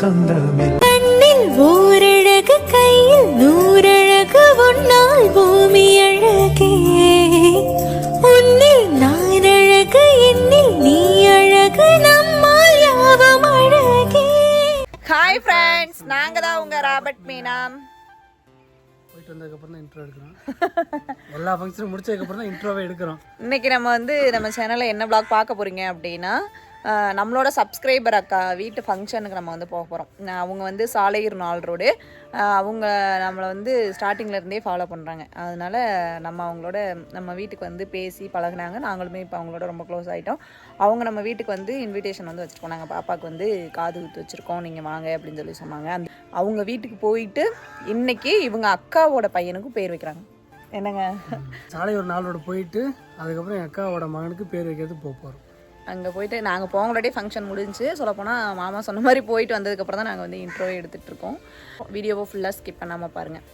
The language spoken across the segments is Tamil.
கண்ணீர் சொந்தமில்லை கண்ணில் ஓரழகு கையில் நூறழகு உன்னால் பூமி அழகே. உன்னில் நான் அழகு என்னில் நீ அழகு நம்மால் யாவும் அழகே. ஹாய் ஃப்ரெண்ட்ஸ் நாங்க தான் உங்க ராபர்ட் மீனா போயிட்டு வந்ததுக்கப்புறம் தான் இன்ட்ரோ எடுக்கிறோம். எல்லா ஃபங்க்ஷனும் முடிச்சதுக்கப்புறம் தான் இன்ட்ரோவே எடுக்கிறோம். இன்னைக்கு நம்ம வந்து நம்ம சேனல்ல என்ன vlog பார்க்க போறீங்க அப்படின்னா நம்மளோட சப்ஸ்கிரைபர் அக்கா வீட்டு ஃபங்க்ஷனுக்கு நம்ம வந்து போக போகிறோம் அவங்க வந்து சாலையூர் நாள் ரோடு அவங்க நம்மளை வந்து ஸ்டார்டிங்லேருந்தே ஃபாலோ பண்ணுறாங்க அதனால் நம்ம அவங்களோட நம்ம வீட்டுக்கு வந்து பேசி பழகுனாங்க. நாங்களுமே இப்போ அவங்களோட ரொம்ப க்ளோஸ் ஆகிட்டோம் அவங்க நம்ம வீட்டுக்கு வந்து இன்விடேஷன் வந்து வச்சுருக்கோம் நாங்கள் பாப்பாவுக்கு வந்து காது குத்து வச்சுருக்கோம். நீங்கள் வாங்க அப்படின்னு சொல்லி சொன்னாங்க. அந்த அவங்க வீட்டுக்கு போயிட்டு இன்றைக்கி இவங்க அக்காவோட பையனுக்கும் பேர் வைக்கிறாங்க. என்னங்க? சாலையூர் நாளோட போயிட்டு அதுக்கப்புறம் என் அக்காவோட மகனுக்கு பேர் வைக்கிறது போக போகிறோம் அங்கே போயிட்டு நாங்கள் போங்களோடய ஃபங்க்ஷன் முடிஞ்சு சொல்லப்போனால் மாமா சொன்ன மாதிரி போயிட்டு வந்ததுக்கப்புறம் தான் நாங்கள் வந்து இன்ட்ரோ எடுத்துகிட்டு இருக்கோம். வீடியோவை ஃபுல்லாக ஸ்கிப் பண்ணாமல் பாருங்கள்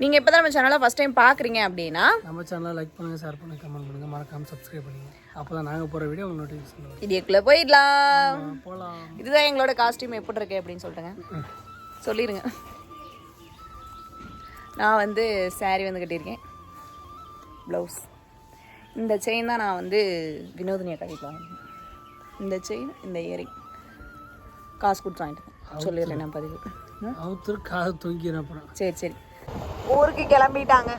நீங்கள் இப்போ தான் நம்ம சேனலை ஃபஸ்ட் டைம் பார்க்குறீங்க அப்படின்னா நம்ம சேனலை லைக் பண்ணுங்கள் ஷேர் பண்ணுங்கள் கமெண்ட் பண்ணுங்கள் மறக்காமல் சப்ஸ்கிரைப் பண்ணுங்கள் அப்போ தான் நாங்கள் போகிற வீடியோ உங்களுக்கு நோட்டிஃபிகேஷன் வீடியோக்குள்ளே போயிடலாம். போகலாம் இதுதான் எங்களோட காஸ்டியூம் எப்படி இருக்கு அப்படின்னு சொல்லிட்டுங்க சொல்லிடுங்க நான் வந்து saree வந்து கட்டியிருக்கேன். ப்ளவுஸ் இந்த செயின் தான் நான் வந்து வினோதினியை கட்டிட்டு வாங்கினேன் இந்த செயின் இந்த இயரிங் காசு கொடுத்து வாங்கிட்டு. சொல்லிடுறேன் நான் பதிவு? அவுத்தர் காது தூங்கிடும் அப்புறம். சரி சரி. ஊருக்கு கிளம்பிட்டாங்க.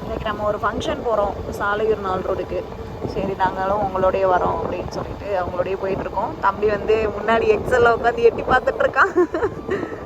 இன்னைக்கு நம்ம ஒரு ஃபங்க்ஷன் போகிறோம் சாலையூர் நாள் ரோடுக்கு. சரி நாங்களும் உங்களோடய வரோம் அப்படின்னு சொல்லிட்டு அவங்களோடய போயிட்டு இருக்கோம். தம்பி வந்து முன்னாடி எக்ஸல்ல உட்காந்து எட்டி பார்த்துட்டு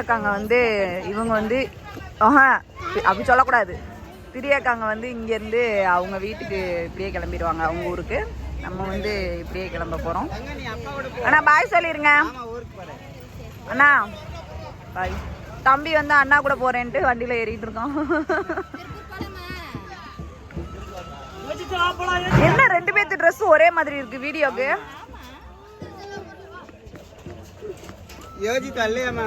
பிரியாக்காங்க வந்து இவங்க வந்து ஆஹா அப்படி சொல்லக்கூடாது. பிரியாக்காங்க வந்து இங்கேருந்து அவங்க வீட்டுக்கு இப்படியே கிளம்பிடுவாங்க அவங்க ஊருக்கு. நம்ம வந்து இப்படியே கிளம்ப போகிறோம் அண்ணா பாய் சொல்லிடுங்க அண்ணா பாய் தம்பி வந்து அண்ணா கூட போகிறேன்ட்டு வண்டியில் ஏறிட்டு இருக்கோம் என்ன ரெண்டு பேர்த்து ட்ரெஸ் ஒரே மாதிரி இருக்கு வீடியோக்கு? யோசித்து அல்லையம்மா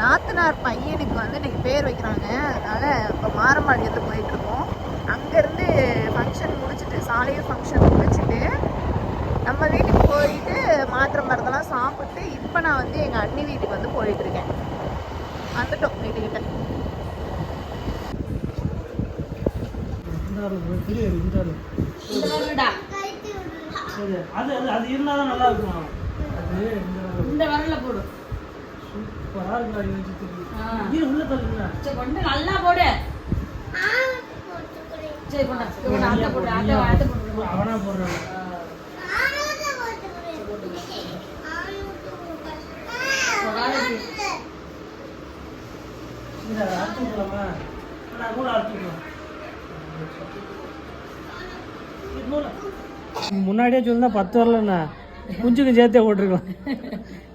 நாத்தனார் பையனுக்கு வந்து இன்னைக்கு பேர் வைக்கிறாங்க. அதனால இப்போ மாரம்பாளையத்துக்கு போயிட்டு இருக்கோம். அங்கேருந்து ஃபங்க்ஷன் முடிச்சுட்டு சாலையூர் ஃபங்க்ஷன் முடிச்சுட்டு நம்ம வீட்டுக்கு போயிட்டு மாத்திரை மருந்தெல்லாம் சாப்பிட்டு இப்போ நான் வந்து எங்கள் அண்ணி வீட்டுக்கு வந்து போயிட்டு இருக்கேன். வந்துட்டோம் வீட்டுக்கிட்ட. அது அது அது இருந்தால் தான் நல்லா இருக்கும்? அது இந்த வரல போடு. நல்லா போடு. சரி அவனா போடுறான். முன்னாடியே சொல்லிருந்தா பத்து வரலண்ணா. குஞ்சுக்கு சேர்த்தே போட்டிருக்கலாம்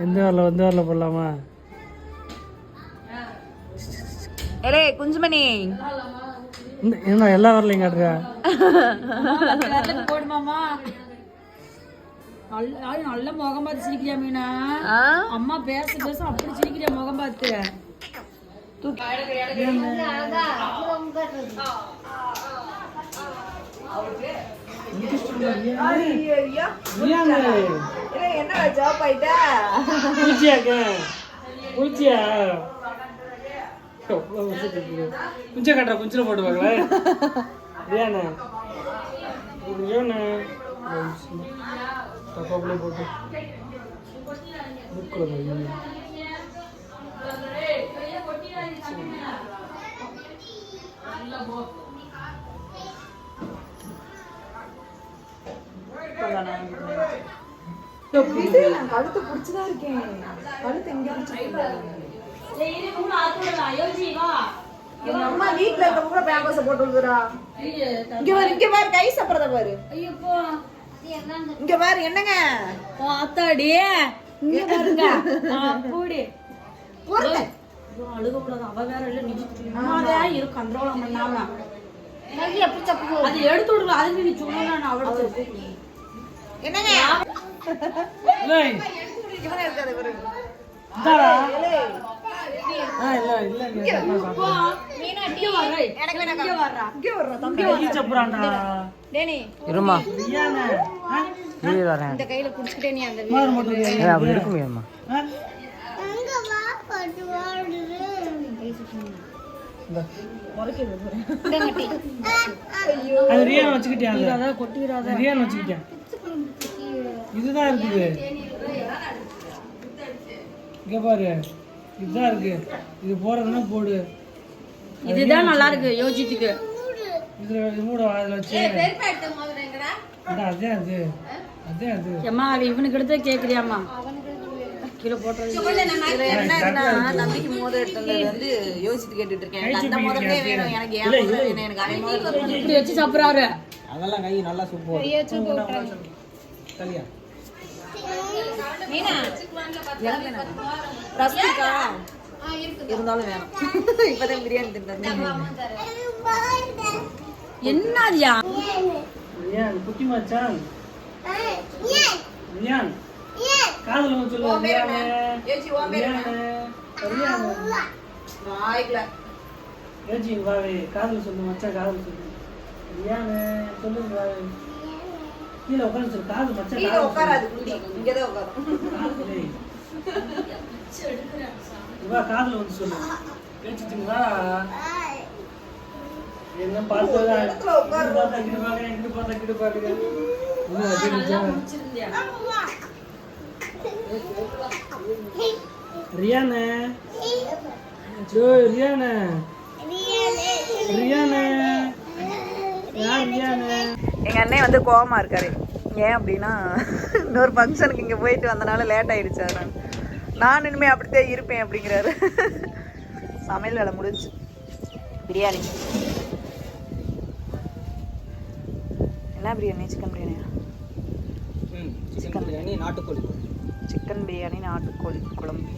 எந்த வரல எந்த வரல போடலாமா? ஏலே குஞ்சுமணி. இந்த என்ன எல்லா வரலையும் காட்டுறா? போடுமாமா நல்ல முகம் பார்த்து சிரிக்கிறியா மீனா ஆ? அம்மா பேச பேச அப்படி சிரிக்கிறியா முகம் பார்த்து? என்னடா ஜாப் ஆயிட்டா? குளிச்சியாக்க குளிச்சியா? குஞ்ச கட்டுற குஞ்சில போட்டு பார்க்கல ஏண்ணே ஏண்ணே தப்பாப்புல போட்டு மூக்குல வை. கழுத்து பிடிச்சுதான் இருக்கேன். கழுத்து எங்க எங்க அம்மா வீட்ல இருக்க கூட பேம்பர்ஸ் போட்டு இங்க பாரு இங்க பாரு கை சாப்பிடுறத பாரு. இங்க பாரு என்னங்க? ஆத்தாடி. இங்க பாருங்க. அப்படி அழுக கூடாது. அவ வேற இல்ல நீ சும்மாதே இரு கண்ட்ரோல் பண்ணாம. அது எடுத்து விடுங்க. அதுக்கு நீ நான் அவளுக்கு என்னங்க? ஏண்ணே? ஆ? இந்த கையில குடிச்சுக்கிட்டே நீ அந்த இல்லையா? ஆ? இந்தா. அது ரியான்? கொட்டிடாத ரியான் வச்சுக்கிட்டியா? இதுதான் இருக்குது. இங்க பாரு. இதுதான் இருக்கு. இது போறதுன்னா போடு. இதுதான் நல்லா இருக்கு யோசிச்சுக்கு இதுல இது மூட அதுல வச்சு அதே அது. அதே அது. ஏம்மா இவனுக்கு எடுத்து கேக்குறியாம்மா. கீழே போட்டுறது தம்பிக்கு மோதிரம் எடுத்தது வந்து யோசித்து கேட்டுட்டு இருக்கேன் அந்த மோதிரமே வேணும் எனக்கு ஏன் மோதிரம் வேணும் எனக்கு அவன் மோதிரம் வேணும். இப்படி வச்சு சாப்பிடுறாரு. அதெல்லாம் கை நல்லா சூப்பர் கல்யா எனக்கு வேணாம். ரஸ்மிகா இருந்தாலும் வேணும். இப்பதான் பிரியாணி தின்றது என்னதியா? குட்டி மச்சான். ரியான் காதுல சொல்லு காதுல சொல்லு. சொல்லுங்க கீழே உட்காந்து சொல்லு காது மச்சான் கீழே உட்காராது குட்டி. இங்கதான் உட்காரும். காது டேய். இவா காதுல வந்து சொல்லு. பேச்சுட்டுங்களா என்ன இடத்துல உட்காரு. பார்த்தா கிட்ட பாக்குறேன் இங்கிட்டு பார்த்தா கிட்ட பாக்குறேன் இன்னும் அது நிஜம். ரியானே? ஜோ ரியானே? ரியானே? யார் ரியானே எங்க அண்ணன் வந்து கோவமா இருக்காரு. ஏன் அப்படின்னா இன்னொரு ஃபங்க்ஷனுக்கு இங்க போயிட்டு வந்தனால லேட் ஆயிடுச்சு அதனால. நான் இனிமே அப்படித்தான் இருப்பேன் அப்படிங்கிறாரு. சமையல் வேலை முடிஞ்சு. பிரியாணி. என்ன பிரியாணி? சிக்கன் பிரியாணியா? சிக்கன் பிரியாணி நாட்டுக்கோழி. சிக்கன் பிரியாணி நாட்டுக்கோழி குழம்பு.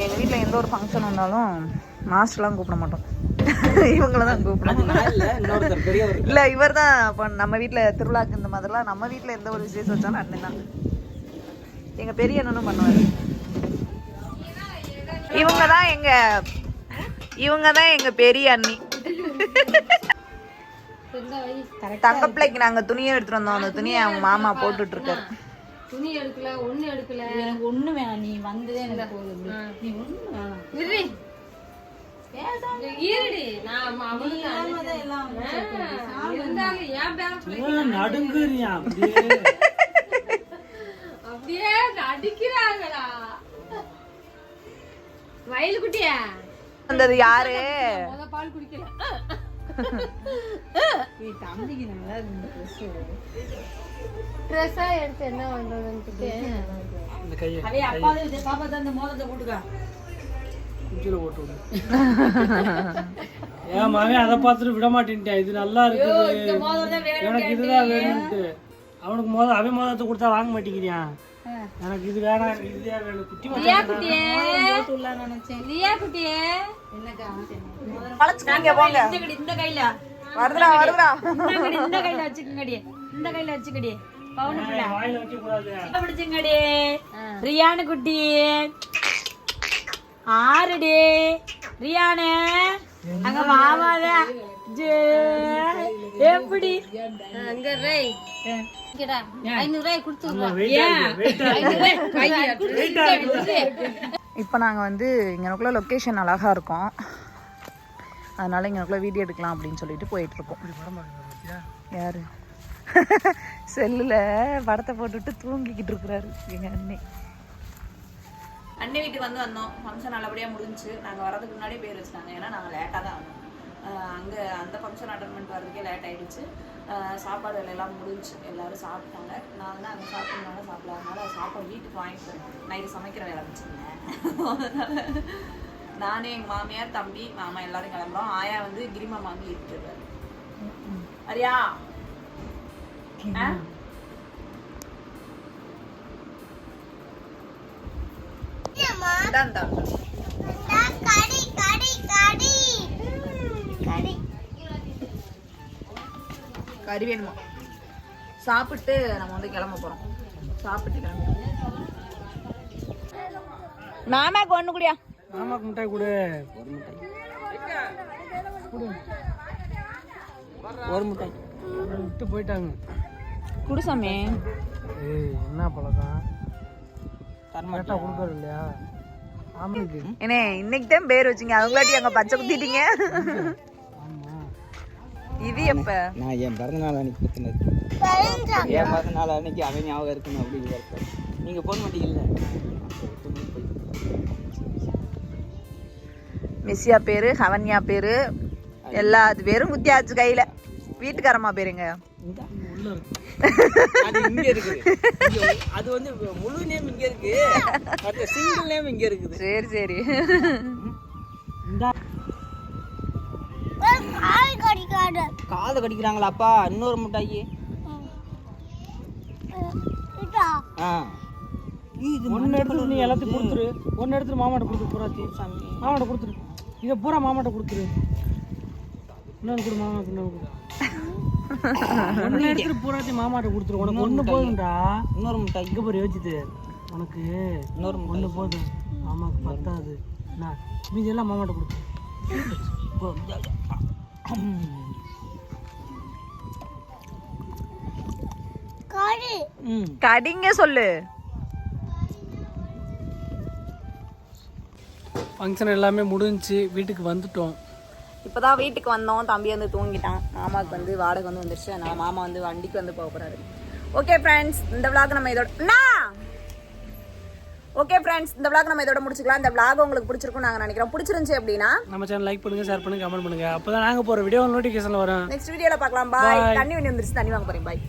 எங்கள் வீட்டில் எந்த ஒரு ஃபங்க்ஷன் வந்தாலும் மாஸ்டர்லாம் கூப்பிட மாட்டோம். இவங்கள தான் கூப்பிடுவோம் நான் இல்ல இவர் தான் இப்போ நம்ம வீட்டில் திருவிழாக்கு இந்த மாதிரிலாம் நம்ம வீட்டில் எந்த ஒரு விசேஷம் வச்சாலும் அண்ணன் தான். எங்கள் பெரிய அண்ணனும் பண்ணுவார். இவங்க தான் எங்க இவங்க தான் எங்க பெரிய அண்ணி. தங்க பிள்ளைக்கு நாங்க துணியை எடுத்துட்டு வந்தோம். அந்த துணியை அவங்க மாமா போட்டுட்டு இருக்காரு துணி எடுக்கல ஒண்ணு எடுக்கல. எனக்கு ஒண்ணு வேணாம். நீ வந்ததே எனக்கு போதும். நீ ஒண்ணு வேணாம். நடுங்குறியா அப்படியே? வந்தது யாரு? பால் குடிக்கல. தம்பிக்கு நல்லா ட்ரெஸ்ஸா எடுத்து என்ன பண்றதுன்னு அப்பா பாப்பா தான் இந்த மோதிரத்தை போட்டுக்கா. குச்சியில் போட்டு விடு. ஏன் மகன் அதை பார்த்துட்டு விட மாட்டேன்ட்டேன் இது நல்லா இருக்குது. எனக்கு இதுதான் வேணும்ட்டு. அவனுக்கு மோத அவன் மோதத்தை கொடுத்தா வாங்க மாட்டேங்கிறான் எனக்கு இது வேணாம் இதுதான் குட்டி நினைச்சேன். இந்த கடி இந்த கையில. வருதுடா வருதுடா. இந்த கடி இந்த கையில வச்சுக்கங்கடி இந்த கையில வச்சுக்கடி. பவுன் பிள்ளை வாயில வைக்க கூடாது. பிடிச்சுங்கடி ரியானு குட்டி ஆறுடி. ரியானு அங்க மாமாத எப்படி? அங்க ரை. இப்போ நாங்கள் வந்து இங்கனக்குள்ள லொக்கேஷன் அழகாக இருக்கும். அதனால இங்கனக்குள்ள வீடியோ எடுக்கலாம் அப்படின்னு சொல்லிட்டு போயிட்டு இருக்கோம் யாரு? செல்லில் படத்தை போட்டுட்டு தூங்கிக்கிட்டு இருக்கிறாரு எங்கள் அண்ணே. அண்ணே வீட்டுக்கு வந்து வந்தோம். ஃபங்க்ஷன் நல்லபடியாக முடிஞ்சுச்சு நாங்கள் வரதுக்கு முன்னாடியே பேர் வச்சுட்டாங்க. ஏன்னா நாங்கள் லேட்டாக தான் வந்தோம். அங்கே அந்த ஃபங்க்ஷன் அட்டன் பண்ணிட்டு வரதுக்கே லேட் ஆயிடுச்சு. ஆஹ் சாப்பாடு எல்லாம் முடிஞ்சுச்சு எல்லாரும் சாப்பிட்டாங்க. நான் வந்து அங்கே சாப்பிட்றதுனால சாப்பிடாதனால சாப்பாடு வீட்டுக்கு வாங்கிட்டு நைட்டு சமைக்கிற வேலை வச்சுருந்தேன். நானே எங்கள் மாமியார் தம்பி மாமா எல்லாரும் கிளம்புறோம். ஆயா வந்து கிரிமா வாங்கி இருக்காரு அரியா? ஆ? இந்தாந்தா. கடி கடி கடி. கடி. கறி வேணுமா? சாப்பிட்டு நம்ம வந்து கிளம்ப போறோம். சாப்பிட்டு கிளம்ப. மாமாக்கு ஒண்ணு குடியா. மாமாக்கு மிட்டாய் கொடு. ஒரு முட்டை. விட்டு போயிட்டாங்க. குடிசாமி ஏய் என்ன பழக்கம்? கரெக்டாக கொடுக்கறது இல்லையா? ஏனே இன்னைக்கு தான் பேர் வச்சீங்க. அவங்களாட்டி அங்க பச்சை குத்திட்டீங்க. இது எப்ப? நான் என் பிறந்த நாள் அன்னைக்கு குத்துனது. என் பிறந்த நாள் அன்னைக்கு அவன் ஞாபகம் இருக்கணும் அப்படின்னு நீங்க போக மாட்டீங்கல்ல மிஸ்ஸியா பேரு ஹவன்யா பேரு. எல்லா பேரும் குத்தியாச்சு கையில. வீட்டுக்காரம்மா பேருங்க. உள்ள இருக்கு அது இங்க இருக்குது. இங்க அது வந்து முழு நேம் இங்க இருக்கு. மற்ற சிங்கிள் நேம் இங்க இருக்குது. சரி சரி. காதை கடிக்கிறாங்களா அப்பா? இன்னொரு முட்டாயி. இதா ஆ இது ஒன்று எடுத்து நீ எல்லாத்தையும் கொடுத்துரு. ஒன்று எடுத்து மாமாட்ட கொடுத்துரு பூராத்தி மாமாட்ட கொடுத்துரு. இதை பூரா மாமாட்ட கொடுத்துரு. இன்னொன்று கொடு மாமா இன்னொன்று கொடு. ஒன்று எடுத்துட்டு பூராத்தி மாமாட்ட கொடுத்துரு. உனக்கு ஒன்று போதும்டா. இன்னொரு முட்டாய் இங்கே போய் யோசிச்சுட்டு உனக்கு இன்னொரு ஒன்று போதும். மாமாக்கு பத்தாது. என்ன மீதி எல்லாம் மாமாட்ட கொடுத்துரு. கடி. ம். கடிங்க சொல்லு. ஃபங்க்ஷன் எல்லாமே முடிஞ்சுச்சு. வீட்டுக்கு வந்துட்டோம். இப்போதான் வீட்டுக்கு வந்தோம். தம்பி வந்து தூங்கிட்டான். மாமாவுக்கு வந்து வாடகை வந்து வந்துருச்சு. அதனால மாமா வந்து வண்டிக்கு வந்து போக போறாரு. ஓகே ஃப்ரெண்ட்ஸ் இந்த விளாக் நம்ம இதோட அண்ணா! ஓகே ஃப்ரெண்ட்ஸ் இந்த விளாக் நம்ம இதோட முடிச்சுக்கலாம். இந்த விளாக் உங்களுக்கு பிடிச்சிருக்கும் நாங்கள் நினைக்கிறோம். பிடிச்சிருந்துச்சு அப்படின்னா நம்ம சேனல் லைக் பண்ணுங்க ஷேர் பண்ணுங்க கமெண்ட் பண்ணுங்க. அப்பதான் நாங்க போற வீடியோ நோட்டிஃபிகேஷன்ல வரும். நெக்ஸ்ட் வீடியோல பார்க்கலாம். பாய் தண்ணி வண்டி வந்துருச்சு. தண்ணி வாங்க போறேன். பாய்